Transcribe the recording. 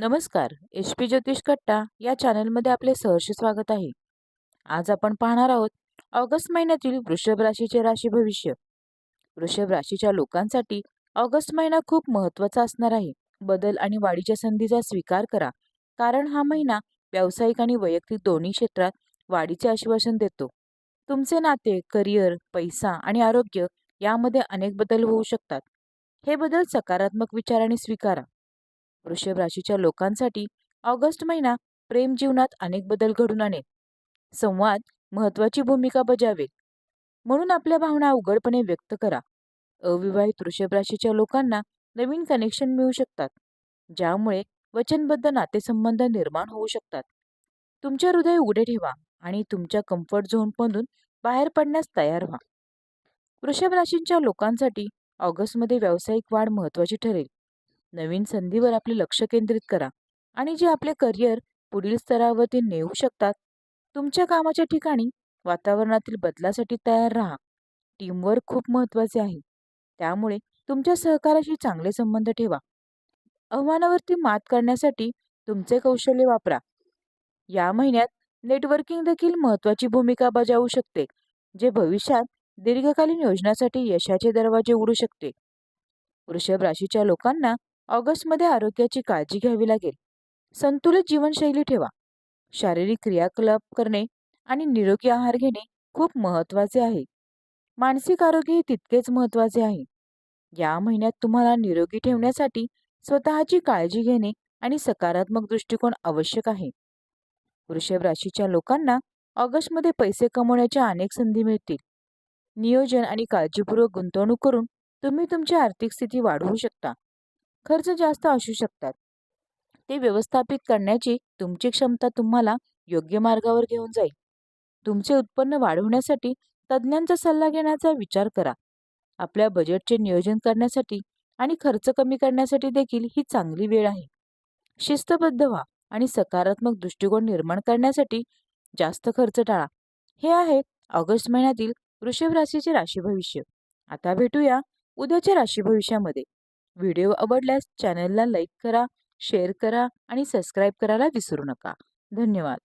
नमस्कार H P ज्योतिष कट्टा या चॅनलमध्ये आपले सहर्ष स्वागत आहे. आज आपण पाहणार आहोत ऑगस्ट महिन्यातील वृषभ राशीचे राशी भविष्य. वृषभ राशीच्या लोकांसाठी ऑगस्ट महिना खूप महत्त्वाचा असणार आहे. बदल आणि वाढीच्या संधीचा स्वीकार करा कारण हा महिना व्यावसायिक आणि वैयक्तिक दोन्ही क्षेत्रात वाढीचे आश्वासन देतो. तुमचे नाते करिअर पैसा आणि आरोग्य यामध्ये अनेक बदल होऊ शकतात. हे बदल सकारात्मक विचाराने स्वीकारा. वृषभ राशीच्या लोकांसाठी ऑगस्ट महिना प्रेम जीवनात अनेक बदल घडून आणेल. संवाद महत्वाची भूमिका बजावेल. म्हणून आपल्या भावना उघडपणे व्यक्त करा. अविवाहित वृषभ राशीच्या लोकांना नवीन कनेक्शन मिळू शकतात ज्यामुळे वचनबद्ध नातेसंबंध निर्माण होऊ शकतात. तुमचे हृदय उघडे ठेवा आणि तुमच्या कम्फर्ट झोनमधून बाहेर पडण्यास तयार व्हा. वृषभ राशींच्या लोकांसाठी ऑगस्टमध्ये व्यावसायिक वाढ महत्वाची ठरेल. नवीन संधीवर आपले लक्ष केंद्रित करा आणि जे आपले करिअर पुढील स्तरावरती नेऊ शकतात तुमच्या कामाच्या ठिकाणी वातावरणातील बदलासाठी तयार राहा. टीमवर्क खूप महत्त्वाचे आहे. त्यामुळे तुमच्या सहकाराशी चांगले संबंध ठेवा. आव्हानावरती मात करण्यासाठी तुमचे कौशल्य वापरा. या महिन्यात नेटवर्किंग देखील महत्त्वाची भूमिका बजावू शकते जे भविष्यात दीर्घकालीन योजनासाठी यशाचे दरवाजे उघडू शकते. वृषभ राशीच्या लोकांना ऑगस्टमध्ये आरोग्याची काळजी घ्यावी लागेल. संतुलित जीवनशैली ठेवा. शारीरिक क्रियाकलाप करणे आणि निरोगी आहार घेणे खूप महत्त्वाचे आहे. मानसिक आरोग्य हे तितकेच महत्त्वाचे आहे. या महिन्यात तुम्हाला निरोगी ठेवण्यासाठी स्वतःची काळजी घेणे आणि सकारात्मक दृष्टिकोन आवश्यक आहे. वृषभ राशीच्या लोकांना ऑगस्टमध्ये पैसे कमवण्याच्या अनेक संधी मिळतील. नियोजन आणि काळजीपूर्वक गुंतवणूक करून तुम्ही तुमची आर्थिक स्थिती वाढवू शकता. खर्च जास्त असू शकतात. ते व्यवस्थापित करण्याची तुमची क्षमता तुम्हाला योग्य मार्गावर घेऊन जाईल. तुमचे उत्पन्न वाढवण्यासाठी तज्ज्ञांचा सल्ला घेण्याचा विचार करा. आपल्या बजेटचे नियोजन करण्यासाठी आणि खर्च कमी करण्यासाठी देखील ही चांगली वेळ आहे. शिस्तबद्ध व्हा आणि सकारात्मक दृष्टिकोन निर्माण करण्यासाठी जास्त खर्च टाळा. हे आहे ऑगस्ट महिन्यातील वृषभ राशीचे राशी भविष्य आता भेटूया उद्याच्या राशी भविष्यामध्ये व्हिडिओ आवडल्यास चॅनलला लाईक करा शेअर करा आणि सबस्क्राईब करायला विसरू नका. धन्यवाद.